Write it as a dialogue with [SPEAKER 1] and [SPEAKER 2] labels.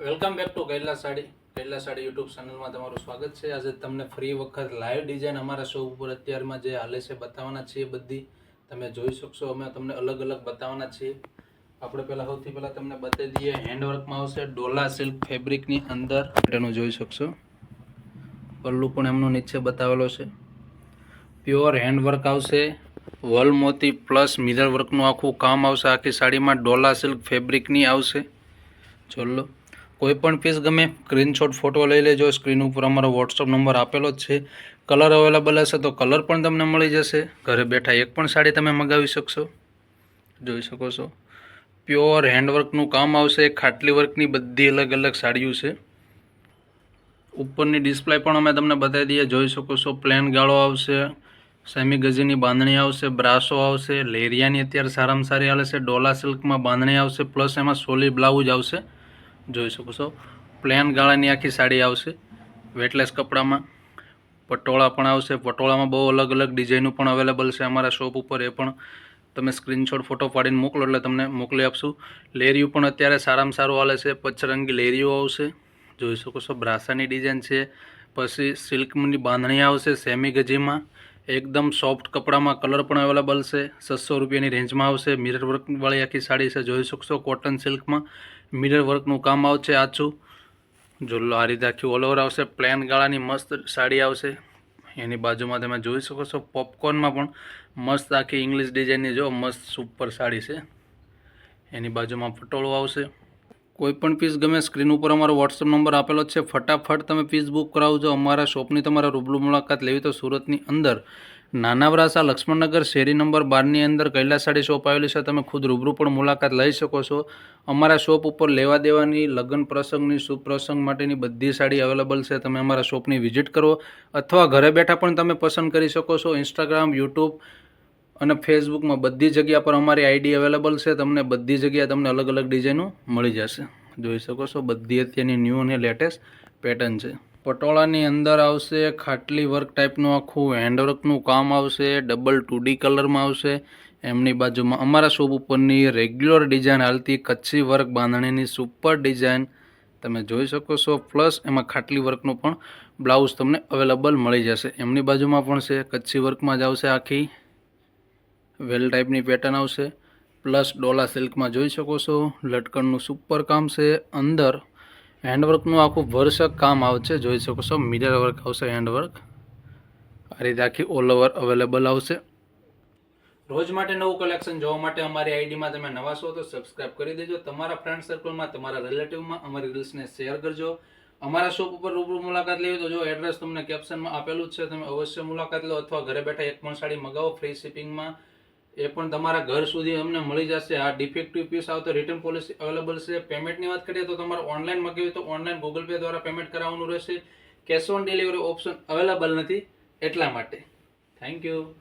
[SPEAKER 1] Welcome back to Kaila sari. Kaila sari YouTube ચેનલમાં તમારું સ્વાગત છે. આજે તમને ફ્રી વખત લાઈવ ડિઝાઇન અમારા શો ઉપર અત્યારમાં જે હાલે છે બતાવવાના છીએ બધી. તમે જોઈ શકશો, અમે તમને અલગ અલગ બતાવવાના છીએ. આપણે પહેલાં સૌથી પહેલાં તમને બતાવી દઈએ હેન્ડવર્કમાં આવશે ડોલા સિલ્ક ફેબ્રિકની અંદર. એનું જોઈ શકશો. પલ્લુ પણ એમનું નીચે બતાવેલો છે. પ્યોર હેન્ડવર્ક આવશે. વલ મોતી પ્લસ મિરર વર્કનું આખું કામ આવશે. આખી સાડીમાં ડોલા સિલ્ક ફેબ્રિકની આવશે. ચોલો કોઈ પણ પીસ ગમે સ્ક્રીનશોટ ફોટો લઈ લેજો. સ્ક્રીન ઉપર અમારો વોટ્સઅપ નંબર આપેલો જ છે. કલર અવેલેબલ હશે તો કલર પણ તમને મળી જશે. ઘરે બેઠા એક પણ સાડી તમે મગાવી શકશો. જોઈ શકો છો. પ્યોર હેન્ડવર્કનું કામ આવશે. ખાટલી વર્કની બધી અલગ અલગ સાડીઓ છે. ઉપરની ડિસ્પ્લે પણ અમે તમને બતાવી દઈએ. જોઈ શકો છો પ્લેન ગાળો આવશે. સેમી ગજીની બાંધણી આવશે, બ્રાસો આવશે. લેરિયાની અત્યારે સારામાં સારી હાલે છે. ડોલા સિલ્કમાં બાંધણી આવશે. પ્લસ એમાં સોલી બ્લાઉઝ આવશે. જોઈ શકો છો. પ્લેન ગાળાની આખી સાડી આવશે. વેટલેસ કપડામાં. પટોળા પણ આવશે. પટોળામાં બહુ અલગ અલગ ડિઝાઇનો પણ અવેલેબલ છે અમારા શોપ ઉપર. એ પણ તમે સ્ક્રીનશોટ ફોટો પાડીને મોકલો એટલે તમને મોકલી આપશું. લેરિયું પણ અત્યારે સારામાં સારું હાલે છે. પચરંગી લેરિયું આવશે. જોઈ શકો છો. બ્રાસાની ડિઝાઇન છે. પછી સિલ્કની બાંધણી આવશે. સેમી ગજીમાં એકદમ સોફ્ટ કપડામાં કલર પણ અવેલેબલ છે. છસો રૂપિયાની રેન્જમાં આવશે. મિરર વર્કવાળી આખી સાડી છે. જોઈ શકશો કોટન સિલ્કમાં મિરર વર્કનું કામ આવશે આછું. જો આ રીતે આખી ઓલ ઓવર આવશે. પ્લેન ગાળાની મસ્ત સાડી આવશે. એની બાજુમાં તમે જોઈ શકો છો પોપકોર્નમાં પણ મસ્ત આખી ઇંગ્લિશ ડિઝાઇનની જો મસ્ત સુપર સાડી છે. એની બાજુમાં પટોળો આવશે. કોઈ પણ પીસ ગમે, સ્ક્રીન ઉપર અમારો વોટ્સઅપ નંબર આપેલો છે. ફટાફટ તમે પીસ બુક કરાવજો અમારા શોપની તમારે રૂબરૂ મુલાકાત લેવી તો સુરતની અંદર નાના વરાસા લક્ષ્મણનગર શેરી નંબર બારની અંદર કૈલાસાડી શોપ આવેલી છે. તમે ખુદ રૂબરૂ પણ મુલાકાત લઈ શકો છો. અમારા શોપ ઉપર લેવા દેવાની, લગ્ન પ્રસંગની, શુભ પ્રસંગ માટેની બધી સાડી અવેલેબલ છે. તમે અમારા શોપની વિઝિટ કરો. અથવા ઘરે બેઠા પણ તમે પસંદ કરી શકો છો. ઇન્સ્ટાગ્રામ યુટ્યુબ અને ફેસબુકમાં બધી જગ્યા પર અમારી આઈડી અવેલેબલ છે. તમને બધી જગ્યાએ તમને અલગ અલગ ડિઝાઇનો મળી જશે. જોઈ શકો છો, બધી અત્યારની ન્યૂ અને લેટેસ્ટ પેટર્ન છે. પટોળાની અંદર આવશે ખાટલી વર્ક ટાઈપનું આખું હેન્ડવર્કનું કામ આવશે ડબલ ટુ ડી કલરમાં આવશે. એમની બાજુમાં અમારા શોપ ઉપરની રેગ્યુલર ડિઝાઇન હાલતી કચ્છી વર્ક બાંધણીની સુપર ડિઝાઇન તમે જોઈ શકો છો. પ્લસ એમાં ખાટલી વર્કનું પણ બ્લાઉઝ તમને અવેલેબલ મળી જશે. એમની બાજુમાં પણ છે, કચ્છી વર્કમાં જ આવશે આખી. વેલ ટાઈપની પેટર્ન આવશે. પ્લસ ડોલા સિલ્કમાં જોઈ શકો છો, લટકણનું સુપર કામ છે. અંદર હેન્ડવર્કનું આખું વર્ષક કામ આવશે. જોઈ શકો છો મિરર વર્ક આવશે હેન્ડવર્ક આ રીતે આખી ઓલ ઓવર અવેલેબલ આવશે. રોજ માટે નવું કલેક્શન જોવા માટે અમારી આઈડીમાં તમે નવા છો તો સબસ્ક્રાઇબ કરી દેજો. તમારા ફ્રેન્ડ સર્કલમાં તમારા રિલેટિવમાં અમારી રીલ્સને શેર કરજો. અમારા શોપ ઉપર રૂબરૂ મુલાકાત લેવી તો જો એડ્રેસ તમને કેપ્શનમાં આપેલું જ છે, તમે અવશ્ય મુલાકાત લો અથવા ઘરે બેઠા એક પણ સાડી મગાવો ફ્રી શિપિંગમાં એ પણ તમારા ઘર સુધી અમને મળી જશે. આ ડિફેક્ટિવ પીસ આવતો રિટર્ન પોલિસી અવેલેબલ છે. પેમેન્ટની વાત કરીએ તો તમારે ઓનલાઈન મગાવી તો ઓનલાઈન ગૂગલ પે દ્વારા પેમેન્ટ કરાવવાનું રહેશે. Cash on delivery option available નથી એટલા માટે. Thank you